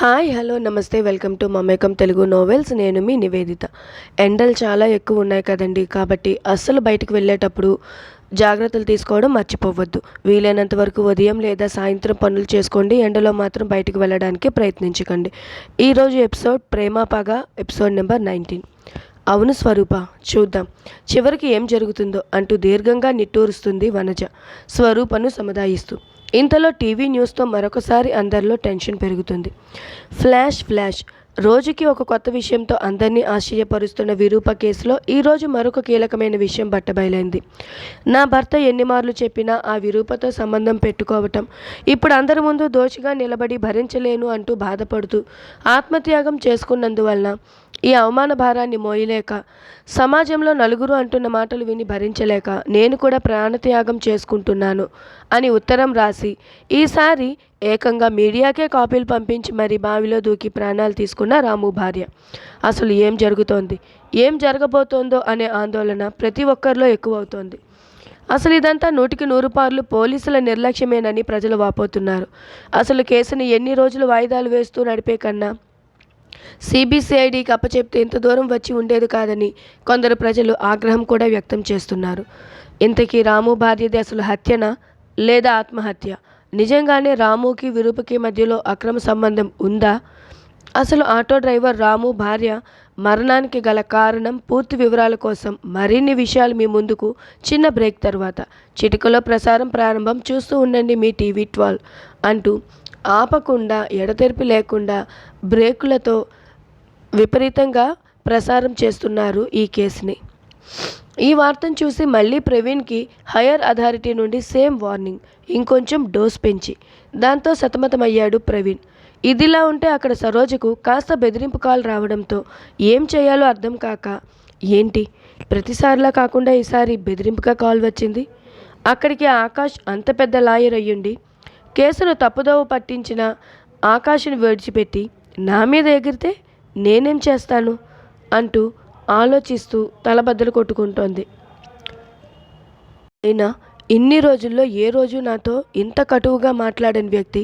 Hi hello నమస్తే welcome to Mamekam Telugu novels. నేను మీ నివేదిత. ఎండలు చాలా ఎక్కువ ఉన్నాయి కదండి కాబట్టి అస్సలు బయటకు వెళ్ళేటప్పుడు జాగ్రత్తలు తీసుకోవడం మర్చిపోవద్దు. వీలైనంత వరకు ఉదయం లేదా సాయంత్రం పనులు చేసుకోండి. ఎండలో మాత్రం బయటకు వెళ్ళడానికి ప్రయత్నించకండి. ఈరోజు episode Premapaga episode number nineteen. అవును స్వరూప చూద్దాం. చివరికి ఏం జరుగుతుందో అంటూ దీర్ఘంగా నిట్టూరుస్తుంది వనజ. స్వరూపను సముదాయిస్తూ. ఇంతలో టీవీ న్యూస్తో మరొకసారి అందరిలో టెన్షన్ పెరుగుతుంది. Flash flash. రోజుకి ఒక కొత్త విషయంతో అందరినీ ఆశ్చర్యపరుస్తున్న విరూప కేసులో ఈరోజు మరొక కీలకమైన విషయం బట్టబయలైంది. నా భర్త ఎన్ని మార్లు చెప్పినా ఆ విరూపతో సంబంధం పెట్టుకోవటం ఇప్పుడు అందరి ముందు దోషిగా నిలబడి భరించలేను అంటూ బాధపడుతూ ఆత్మత్యాగం చేసుకున్నందువలన ఈ అవమాన భారాన్ని మోయలేక సమాజంలో నలుగురు అంటున్న మాటలు విని భరించలేక నేను కూడా ప్రాణత్యాగం చేసుకుంటున్నాను అని ఉత్తరం రాసి ఈసారి ఏకంగా మీడియాకే కాపీలు పంపించి మరి బావిలో దూకి ప్రాణాలు తీసుకున్న రాము భార్య. అసలు ఏం జరుగుతోంది? ఏం జరగబోతోందో అనే ఆందోళన ప్రతి ఒక్కరిలో ఎక్కువవుతోంది. అసలు ఇదంతా నూటికి నూరు పార్లు పోలీసుల నిర్లక్ష్యమేనని ప్రజలు వాపోతున్నారు. అసలు కేసుని ఎన్ని రోజులు వాయిదాలు వేస్తూ నడిపే కన్నా సిబిసిఐడికి అప్పచెప్తే ఇంత దూరం వచ్చి ఉండేది కాదని కొందరు ప్రజలు ఆగ్రహం కూడా వ్యక్తం చేస్తున్నారు. ఇంతకీ రాము భార్యది అసలు హత్యన లేదా ఆత్మహత్య? నిజంగానే రాముకి విరూపకి మధ్యలో అక్రమ సంబంధం ఉందా? అసలు ఆటో డ్రైవర్ రాము భార్య మరణానికి గల కారణం పూర్తి వివరాల కోసం మరిన్ని విషయాలు మీ ముందుకు చిన్న బ్రేక్ తర్వాత. చిటికలో ప్రసారం ప్రారంభం. చూస్తూ ఉండండి మీ టీవీ ట్వెల్వ్ అంటూ ఆపకుండా ఎడతెరిపి లేకుండా బ్రేకులతో విపరీతంగా ప్రసారం చేస్తున్నారు ఈ కేసుని. ఈ వార్తను చూసి మళ్ళీ ప్రవీణ్కి హయ్యర్ అథారిటీ నుండి సేమ్ వార్నింగ్ ఇంకొంచెం డోస్ పెంచి. దాంతో సతమతమయ్యాడు ప్రవీణ్. ఇదిలా ఉంటే అక్కడ సరోజకు కాస్త బెదిరింపు కాల్ రావడంతో ఏం చేయాలో అర్థం కాక ఏంటి? ప్రతిసారిలా కాకుండా ఈసారి బెదిరింపుగా కాల్ వచ్చింది? అక్కడికి ఆకాష్ అంత పెద్ద లాయర్ అయ్యుండి కేసును తప్పుదోవ పట్టించిన ఆకాష్ను విడిచిపెట్టి నా మీద ఎగిరితే నేనేం చేస్తాను? అంటూ ఆలోచిస్తూ తలబద్దలు కొట్టుకుంటోంది. అయినా ఇన్ని రోజుల్లో ఏ రోజు నాతో ఇంత కటువుగా మాట్లాడని వ్యక్తి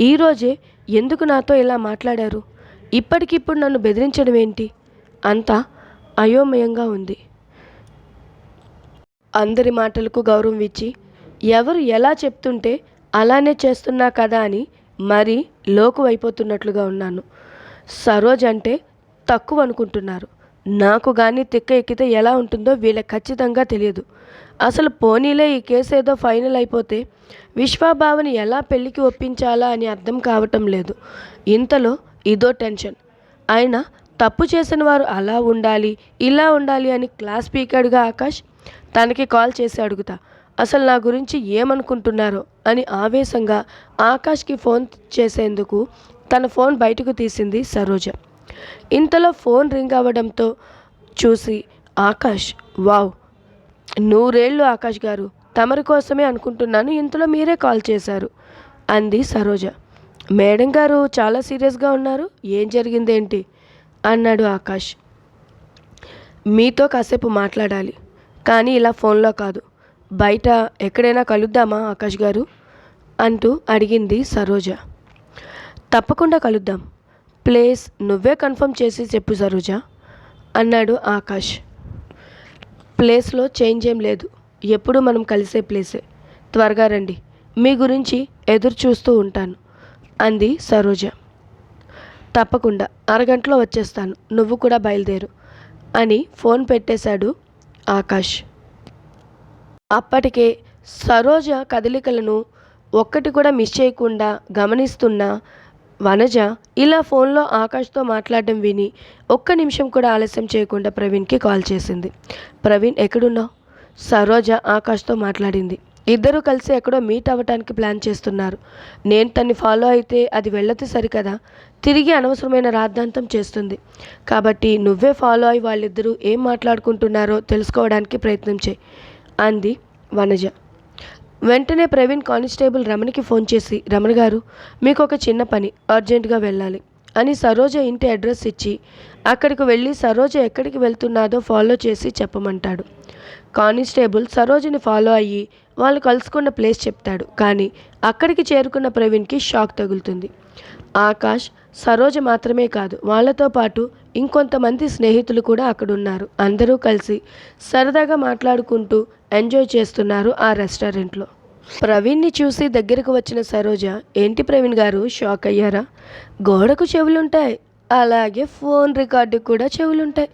ఈరోజే ఎందుకు నాతో ఇలా మాట్లాడారు? ఇప్పటికిప్పుడు నన్ను బెదిరించడం ఏంటి? అంతా అయోమయంగా ఉంది. అందరి మాటలకు గౌరవం ఇచ్చి ఎవరు ఎలా చెప్తుంటే అలానే చేస్తున్నా కదా అని మరీ లోకు అయిపోతున్నట్లుగా ఉన్నాను. సరోజ్ అంటే తక్కువ అనుకుంటున్నారు. నాకు కానీ తిక్క ఎక్కితే ఎలా ఉంటుందో వీళ్ళకి ఖచ్చితంగా తెలియదు. అసలు పోనీలే ఈ కేసు ఏదో ఫైనల్ అయిపోతే విశ్వాభావని ఎలా పెళ్ళికి ఒప్పించాలా అని అర్థం కావటం లేదు. ఇంతలో ఇదో టెన్షన్. ఆయన తప్పు చేసిన వారు అలా ఉండాలి ఇలా ఉండాలి అని క్లాస్ స్పీకర్గా ఆకాష్ తనకి కాల్ చేసి అడుగుతా. అసలు నా గురించి ఏమనుకుంటున్నారో అని ఆవేశంగా ఆకాష్కి ఫోన్ చేసేందుకు తన ఫోన్ బయటకు తీసింది సరోజ. ఇంతలో ఫోన్ రింగ్ అవ్వడంతో చూసి ఆకాష్ వావ్ నూరేళ్ళు ఆకాష్ గారు తమరి కోసమే అనుకుంటున్నాను ఇంతలో మీరే కాల్ చేశారు అంది సరోజ. మేడం గారు చాలా సీరియస్గా ఉన్నారు ఏం జరిగిందేంటి? అన్నాడు ఆకాష్. మీతో కాసేపు మాట్లాడాలి కానీ ఇలా ఫోన్లో కాదు బయట ఎక్కడైనా కలుద్దామా ఆకాష్ గారు? అంటూ అడిగింది సరోజ. తప్పకుండా కలుద్దాం. ప్లేస్ నువ్వే కన్ఫర్మ్ చేసి చెప్పు సరోజ అన్నాడు ఆకాష్. ప్లేస్లో చేంజ్ ఏం లేదు. ఎప్పుడు మనం కలిసే ప్లేసే. త్వరగా రండి. మీ గురించి ఎదురు చూస్తూ ఉంటాను అంది సరోజ. తప్పకుండా. అరగంటలో వచ్చేస్తాను. నువ్వు కూడా బయలుదేరు అని ఫోన్ పెట్టేశాడు ఆకాష్. అప్పటికే సరోజ కదలికలను ఒక్కటి కూడా మిస్ చేయకుండా గమనిస్తున్న వనజ ఇలా ఫోన్లో ఆకాష్తో మాట్లాడడం విని ఒక్క నిమిషం కూడా ఆలస్యం చేయకుండా ప్రవీణ్కి కాల్ చేసింది. ప్రవీణ్ ఎక్కడున్నావు? సరోజ ఆకాష్తో మాట్లాడింది. ఇద్దరూ కలిసి ఎక్కడో మీట్ అవ్వటానికి ప్లాన్ చేస్తున్నారు. నేను తన్ని ఫాలో అయితే అది వెళ్ళదు సరికదా? తిరిగి అనవసరమైన రాద్ధాంతం చేస్తుంది. కాబట్టి నువ్వే ఫాలో అయి వాళ్ళిద్దరూ ఏం మాట్లాడుకుంటున్నారో తెలుసుకోవడానికి ప్రయత్నం చేయి అంది వనజ. వెంటనే ప్రవీణ్ కానిస్టేబుల్ రమణికి ఫోన్ చేసి రమణ గారు మీకు ఒక చిన్న పని అర్జెంటుగా వెళ్ళాలి అని సరోజ ఇంటి అడ్రస్ ఇచ్చి అక్కడికి వెళ్ళి సరోజ ఎక్కడికి వెళ్తున్నాదో ఫాలో చేసి చెప్పమంటాడు. కానిస్టేబుల్ సరోజని ఫాలో అయ్యి వాళ్ళు కలుసుకున్న ప్లేస్ చెప్తాడు. కానీ అక్కడికి చేరుకున్న ప్రవీణ్కి షాక్ తగులుతుంది. ఆకాష్ సరోజ మాత్రమే కాదు వాళ్ళతో పాటు ఇంకొంతమంది స్నేహితులు కూడా అక్కడ ఉన్నారు అందరూ కలిసి సరదాగా మాట్లాడుకుంటూ ఎంజాయ్ చేస్తున్నారు ఆ రెస్టారెంట్లో. ప్రవీణ్ని చూసి దగ్గరకు వచ్చిన సరోజ ఏంటి ప్రవీణ్ గారు షాక్ అయ్యారా? గోడకు చెవులుంటాయి. అలాగే ఫోన్ రికార్డు కూడా చెవులుంటాయి.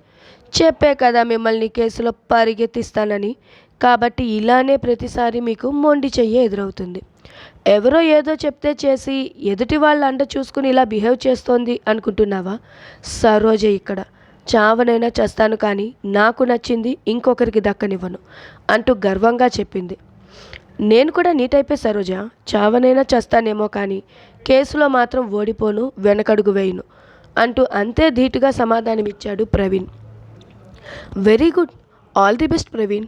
చెప్పే కదా మిమ్మల్ని కేసులో పరిగెత్తిస్తానని. కాబట్టి ఇలానే ప్రతిసారి మీకు మొండి చెయ్యి ఎదురవుతుంది. ఎవరో ఏదో చెప్తే చేసి ఎదుటి వాళ్ళ అండ చూసుకుని ఇలా బిహేవ్ చేస్తోంది అనుకుంటున్నావా? సరోజ ఇక్కడ. చావనైనా చేస్తాను కానీ నాకు నచ్చింది ఇంకొకరికి దక్కనివ్వను అంటూ గర్వంగా చెప్పింది. నేను కూడా నీ టైపే సరోజ. చావనైనా చేస్తానేమో కానీ కేసులో మాత్రం ఓడిపోను వెనకడుగు వేయను అంటూ అంతే ధీటుగా సమాధానమిచ్చాడు Praveen. Very good. All the best Praveen.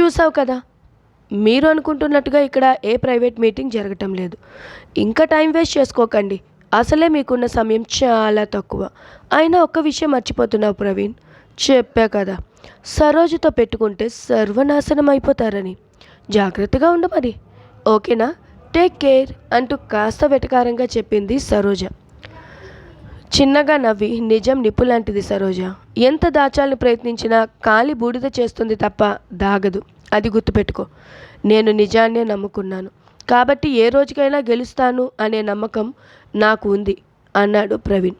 చూసావు కదా మీరు అనుకుంటున్నట్టుగా ఇక్కడ ఏ ప్రైవేట్ మీటింగ్ జరగటం లేదు. ఇంకా టైం వేస్ట్ చేసుకోకండి. అసలే మీకున్న సమయం చాలా తక్కువ. అయినా ఒక్క విషయం మర్చిపోతున్నావు ప్రవీణ్. చెప్పా కదా. సరోజుతో పెట్టుకుంటే సర్వనాశనం అయిపోతారని. జాగ్రత్తగా ఉండు మరి. ఓకేనా? టేక్ కేర్ అంటూ కాస్త వెటకారంగా చెప్పింది సరోజ. చిన్నగా నవ్వి నిజం నిప్పు లాంటిది సరోజ. ఎంత దాచాలని ప్రయత్నించినా కాలి బూడిద చేస్తుంది తప్ప దాగదు. అది గుర్తుపెట్టుకో. నేను నిజాన్నే నమ్ముకున్నాను. కాబట్టి ఏ రోజుకైనా గెలుస్తాను అనే నమ్మకం నాకు ఉంది అన్నాడు ప్రవీణ్.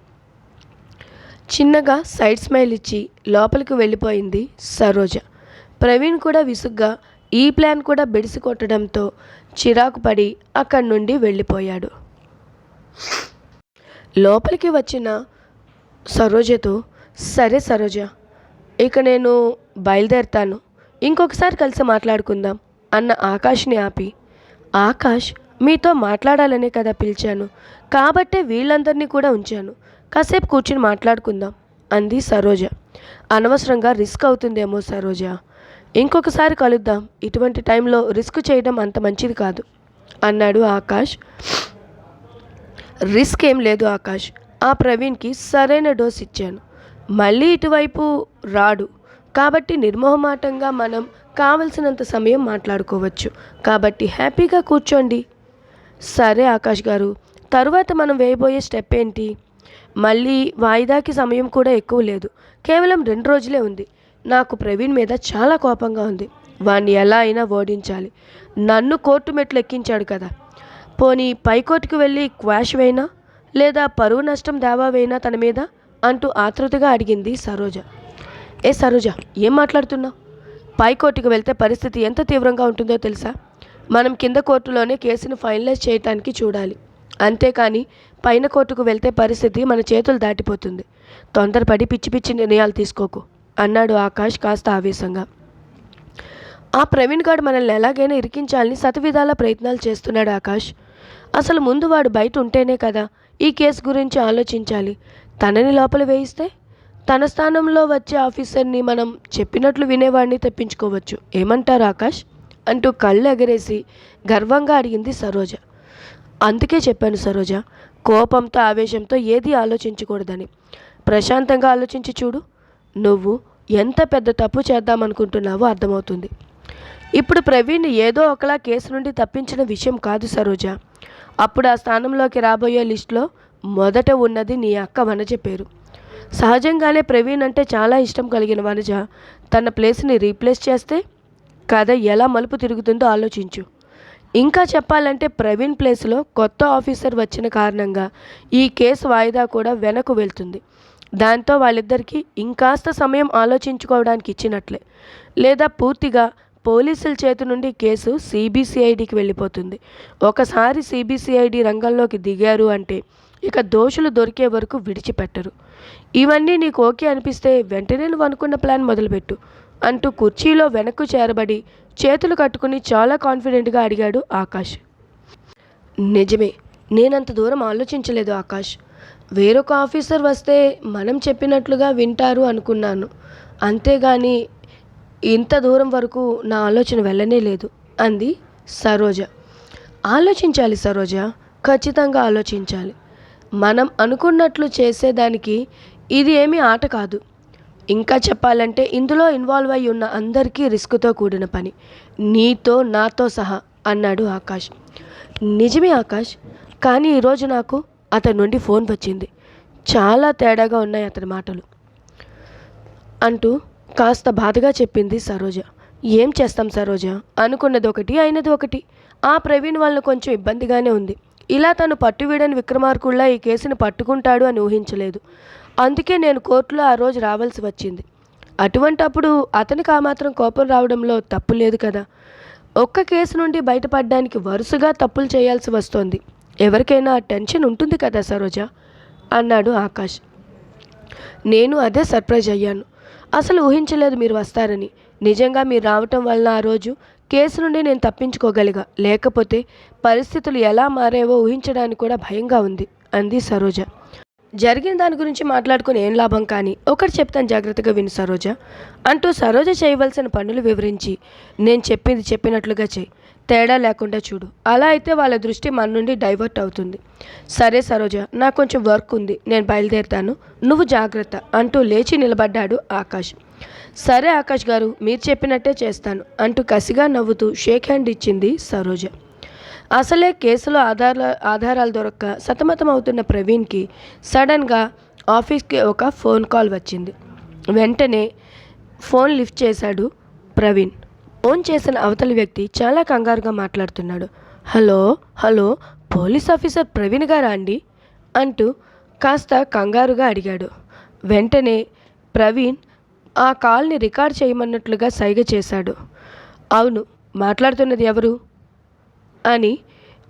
చిన్నగా సైడ్ స్మైల్ ఇచ్చి లోపలికి వెళ్ళిపోయింది సరోజ. ప్రవీణ్ కూడా విసుగ్గా ఈ ప్లాన్ కూడా బెడిసి కొట్టడంతో చిరాకు పడి అక్కడి నుండి వెళ్ళిపోయాడు. లోపలికి వచ్చిన సరోజతో సరే సరోజ ఇక నేను బయలుదేరుతాను. ఇంకొకసారి కలిసి మాట్లాడుకుందాం అన్న ఆకాష్ని ఆపి. ఆకాష్ మీతో మాట్లాడాలనే కదా పిలిచాను. కాబట్టే వీళ్ళందరినీ కూడా ఉంచాను. కాసేపు కూర్చుని మాట్లాడుకుందాం అంది సరోజ. అనవసరంగా రిస్క్ అవుతుందేమో సరోజ. ఇంకొకసారి కలుద్దాం. ఇటువంటి టైంలో రిస్క్ చేయడం అంత మంచిది కాదు అన్నాడు ఆకాష్. రిస్క్ ఏం లేదు ఆకాష్. ఆ ప్రవీణ్కి సరైన డోస్ ఇచ్చాను. మళ్ళీ ఇటువైపు రాడు. కాబట్టి నిర్మోహమాటంగా మనం కావలసినంత సమయం మాట్లాడుకోవచ్చు. కాబట్టి హ్యాపీగా కూర్చోండి. సరే ఆకాష్ గారు తరువాత మనం వేయబోయే స్టెప్ ఏంటి? మళ్ళీ వాయిదాకి సమయం కూడా ఎక్కువ లేదు. కేవలం రెండు రోజులే ఉంది. నాకు ప్రవీణ్ మీద చాలా కోపంగా ఉంది. వాణ్ణి ఎలా అయినా ఓడించాలి. నన్ను కోర్టు మెట్లు ఎక్కించాడు కదా. పోనీ పైకోర్టుకు వెళ్ళి క్వాష్ వేయినా? లేదా పరువు నష్టం దావా వేయినా తన మీద? అంటూ ఆతృతగా అడిగింది సరోజ. ఏ సరోజ ఏం మాట్లాడుతున్నావు? పైకోర్టుకు వెళ్తే పరిస్థితి ఎంత తీవ్రంగా ఉంటుందో తెలుసా? మనం కింద కోర్టులోనే కేసును ఫైనలైజ్ చేయటానికి చూడాలి. అంతేకాని పైన కోర్టుకు వెళ్తే పరిస్థితి మన చేతులు దాటిపోతుంది. తొందరపడి పిచ్చి పిచ్చి నిర్ణయాలు తీసుకోకు అన్నాడు ఆకాష్ కాస్త ఆవేశంగా. ఆ ప్రవీణ్ గారు మనల్ని ఎలాగైనా ఇరికించాలని సతవిధాల ప్రయత్నాలు చేస్తున్నాడు ఆకాష్. అసలు ముందు వాడు బయట ఉంటేనే కదా ఈ కేసు గురించి ఆలోచించాలి. తనని లోపల వేయిస్తే తన స్థానంలో వచ్చే ఆఫీసర్ని మనం చెప్పినట్లు వినేవాడిని తెప్పించుకోవచ్చు. ఏమంటారు ఆకాష్? అంటూ కళ్ళు ఎగరేసి గర్వంగా అడిగింది సరోజ. అందుకే చెప్పాను సరోజ కోపంతో ఆవేశంతో ఏది ఆలోచించకూడదని. ప్రశాంతంగా ఆలోచించి చూడు. నువ్వు ఎంత పెద్ద తప్పు చేద్దామనుకుంటున్నావో అర్థమవుతుంది. ఇప్పుడు ప్రవీణ్ ఏదో ఒకలా కేసు నుండి తప్పించిన విషయం కాదు సరోజ. అప్పుడు ఆ స్థానంలోకి రాబోయే లిస్టులో మొదట ఉన్నది నీ అక్క వనజ పేరు. సహజంగానే ప్రవీణ్ అంటే చాలా ఇష్టం కలిగిన వనజ. తన ప్లేస్ని రీప్లేస్ చేస్తే కథ ఎలా మలుపు తిరుగుతుందో ఆలోచించు. ఇంకా చెప్పాలంటే ప్రవీణ్ ప్లేస్లో కొత్త ఆఫీసర్ వచ్చిన కారణంగా ఈ కేసు వాయిదా కూడా వెనక్కు వెళ్తుంది. దాంతో వాళ్ళిద్దరికీ ఇంకాస్త సమయం ఆలోచించుకోవడానికి ఇచ్చినట్లే. లేదా పూర్తిగా పోలీసుల చేతి నుండి కేసు సిబిసిఐడికి వెళ్ళిపోతుంది. ఒకసారి సిబిసిఐడి రంగంలోకి దిగారు అంటే ఇక దోషులు దొరికే వరకు విడిచిపెట్టరు. ఇవన్నీ నీకు ఓకే అనిపిస్తే వెంటనే నువ్వు అనుకున్న ప్లాన్ మొదలుపెట్టు అంటూ కుర్చీలో వెనక్కు చేరబడి చేతులు కట్టుకుని చాలా కాన్ఫిడెంట్గా అడిగాడు ఆకాష్. నిజమే నేనంత దూరం ఆలోచించలేదు ఆకాష్. వేరొక ఆఫీసర్ వస్తే మనం చెప్పినట్లుగా వింటారు అనుకున్నాను. అంతేగాని ఇంత దూరం వరకు నా ఆలోచన వెళ్ళనే లేదు అంది సరోజ. ఆలోచించాలి సరోజ ఖచ్చితంగా ఆలోచించాలి. మనం అనుకున్నట్లు చేసేదానికి ఇది ఏమీ ఆట కాదు. ఇంకా చెప్పాలంటే ఇందులో ఇన్వాల్వ్ అయి ఉన్న అందరికీ రిస్క్తో కూడిన పని. నీతో నాతో సహా అన్నాడు ఆకాష్. నిజమే ఆకాష్ కానీ ఈరోజు నాకు అతని నుండి ఫోన్ వచ్చింది. చాలా తేడాగా ఉన్నాయి అతని మాటలు. అంటూ కాస్త బాధగా చెప్పింది సరోజ. ఏం చేస్తాం సరోజ? అనుకున్నది ఒకటి అయినది ఒకటి. ఆ ప్రవీణ్ వాళ్ళను కొంచెం ఇబ్బందిగానే ఉంది. ఇలా తను పట్టువీడని విక్రమార్కుల్లా ఈ కేసును పట్టుకుంటాడు అని ఊహించలేదు. అందుకే నేను కోర్టులో ఆ రోజు రావాల్సి వచ్చింది. అటువంటప్పుడు అతనికి ఆ మాత్రం కోపం రావడంలో తప్పు లేదు కదా. ఒక్క కేసు నుండి బయటపడడానికి వరుసగా తప్పులు చేయాల్సి వస్తోంది. ఎవరికైనా టెన్షన్ ఉంటుంది కదా సరోజ? అన్నాడు ఆకాష్. నేను అదే సర్ప్రైజ్ అయ్యాను. అసలు ఊహించలేదు మీరు వస్తారని. నిజంగా మీరు రావటం వలన ఆ రోజు కేసు నుండి నేను తప్పించుకోగలిగా. లేకపోతే పరిస్థితులు ఎలా మారేవో ఊహించడానికి కూడా భయంగా ఉంది అంది సరోజ. జరిగిన దాని గురించి మాట్లాడుకుని ఏం లాభం కానీ ఒకటి చెప్తాను జాగ్రత్తగా విను సరోజ. అంటూ సరోజ చేయవలసిన పనులు వివరించి నేను చెప్పింది చెప్పినట్లుగా చేయి. తేడా లేకుండా చూడు. అలా అయితే వాళ్ళ దృష్టి మన నుండి డైవర్ట్ అవుతుంది. సరే సరోజ నాకు కొంచెం వర్క్ ఉంది. నేను బయలుదేరుతాను. నువ్వు జాగ్రత్త అంటూ లేచి నిలబడ్డాడు ఆకాశ్ సరే ఆకాష్ గారు మీరు చెప్పినట్టే చేస్తాను అంటూ కసిగా నవ్వుతూ షేక్ హ్యాండ్ ఇచ్చింది సరోజ. అసలే కేసులో ఆధార ఆధారాలు దొరక్క సతమతం అవుతున్న ప్రవీణ్కి సడన్గా ఆఫీస్కి ఒక ఫోన్ కాల్ వచ్చింది. వెంటనే ఫోన్ లిఫ్ట్ చేశాడు ప్రవీణ్. ఫోన్ చేసిన అవతలి వ్యక్తి చాలా కంగారుగా మాట్లాడుతున్నాడు. Hello hello police officer Praveen గారా అండి? అంటూ కాస్త కంగారుగా అడిగాడు. వెంటనే ప్రవీణ్ ఆ కాల్ని రికార్డ్ చేయమన్నట్లుగా సైగ చేశాడు. అవును మాట్లాడుతున్నది ఎవరు? అని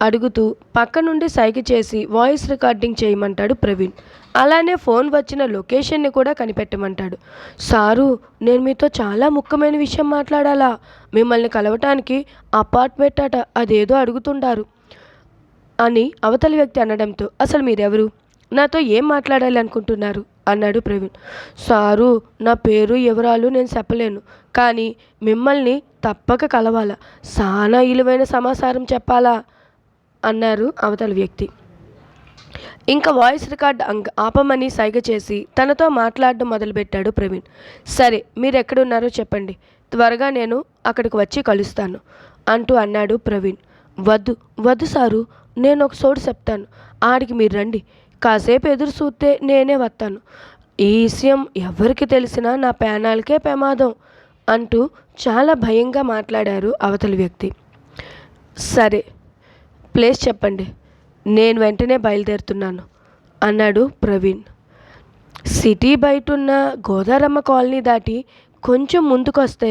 అడుగుతూ పక్క నుండి సైగ చేసి వాయిస్ రికార్డింగ్ చేయమంటాడు ప్రవీణ్. అలానే ఫోన్ వచ్చిన లొకేషన్ని కూడా కనిపెట్టమంటాడు. సారు నేను మీతో చాలా ముఖ్యమైన విషయం మాట్లాడాలా? మిమ్మల్ని కలవటానికి అపార్ట్మెంట్ అట అదేదో అడుగుతుండారు అని అవతలి వ్యక్తి అనడంతో అసలు మీరెవరు? నాతో ఏం మాట్లాడాలి అనుకుంటున్నారు? అన్నాడు ప్రవీణ్. సారు నా పేరు వివరాలు నేను చెప్పలేను. కానీ మిమ్మల్ని తప్పక కలవాలా? చాలా ఇలువైన సమాచారం చెప్పాలా? అన్నారు అవతల వ్యక్తి. ఇంకా వాయిస్ రికార్డ్ అంగ ఆపమని సైగ చేసి తనతో మాట్లాడడం మొదలుపెట్టాడు ప్రవీణ్. సరే మీరు ఎక్కడున్నారో చెప్పండి. త్వరగా నేను అక్కడికి వచ్చి కలుస్తాను అంటూ అన్నాడు ప్రవీణ్. వద్దు వద్దు సారు నేను ఒక చోటు చెప్తాను. ఆడికి మీరు రండి. కాసేపు ఎదురు చూస్తే నేనే వస్తాను ఈ విషయం ఎవరికి తెలిసినా నా పేనాలకే ప్రమాదం అంటూ చాలా భయంగా మాట్లాడారు అవతలి వ్యక్తి. సరే ప్లేస్ చెప్పండి. నేను వెంటనే బయలుదేరుతున్నాను అన్నాడు ప్రవీణ్. సిటీ బయట ఉన్న గోదారమ్మ కాలనీ దాటి కొంచెం ముందుకొస్తే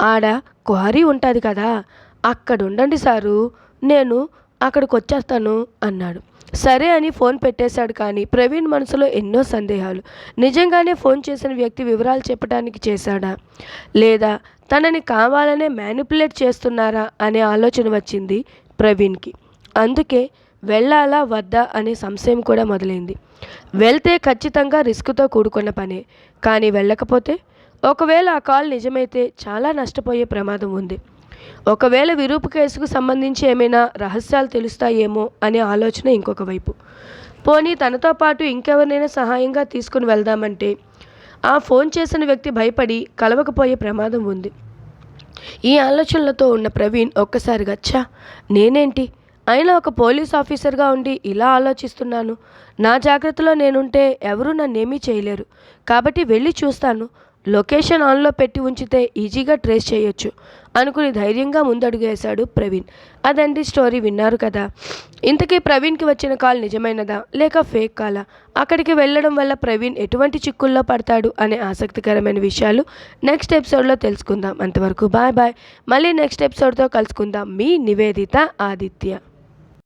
ఆడ క్వారీ ఉంటుంది కదా అక్కడ ఉండండి సారు నేను అక్కడికి వచ్చేస్తాను అన్నాడు. సరే అని ఫోన్ పెట్టేశాడు కానీ ప్రవీణ్ మనసులో ఎన్నో సందేహాలు. నిజంగానే ఫోన్ చేసిన వ్యక్తి వివరాలు చెప్పడానికి చేశాడా? లేదా తనని కావాలనే మ్యానిపులేట్ చేస్తున్నారా అనే ఆలోచన వచ్చింది ప్రవీణ్కి. అందుకే వెళ్ళాలా వద్దా అనే సంశయం కూడా మొదలైంది. వెళ్తే ఖచ్చితంగా రిస్క్తో కూడుకున్న పనే. కానీ వెళ్ళకపోతే? ఒకవేళ ఆ కాల్ నిజమైతే చాలా నష్టపోయే ప్రమాదం ఉంది. ఒకవేళ విరూపు కేసుకు సంబంధించి ఏమైనా రహస్యాలు తెలుస్తాయేమో అనే ఆలోచన ఇంకొక వైపు. పోనీ తనతో పాటు ఇంకెవరినైనా సహాయంగా తీసుకుని వెళ్దామంటే ఆ ఫోన్ చేసిన వ్యక్తి భయపడి కలవకపోయే ప్రమాదం ఉంది. ఈ ఆలోచనలతో ఉన్న ప్రవీణ్ ఒక్కసారిగా ఛా నేనేంటి? అయినా ఒక పోలీస్ ఆఫీసర్గా ఉండి ఇలా ఆలోచిస్తున్నాను. నా జాగ్రత్తలో నేనుంటే ఎవరూ నన్నేమీ చేయలేరు. కాబట్టి వెళ్ళి చూస్తాను. లొకేషన్ ఆన్లో పెట్టి ఉంచితే ఈజీగా ట్రేస్ చేయొచ్చు అనుకుని ధైర్యంగా ముందడుగేశాడు ప్రవీణ్. అదండి స్టోరీ విన్నారు కదా. ఇంతకీ ప్రవీణ్కి వచ్చిన కాల్ నిజమైనదా? లేక ఫేక్ కాలా? అక్కడికి వెళ్ళడం వల్ల ప్రవీణ్ ఎటువంటి చిక్కుల్లో పడతాడు అనే ఆసక్తికరమైన విషయాలు నెక్స్ట్ ఎపిసోడ్లో తెలుసుకుందాం. అంతవరకు బాయ్ బాయ్. మళ్ళీ నెక్స్ట్ ఎపిసోడ్తో కలుసుకుందాం. మీ నివేదిత ఆదిత్య.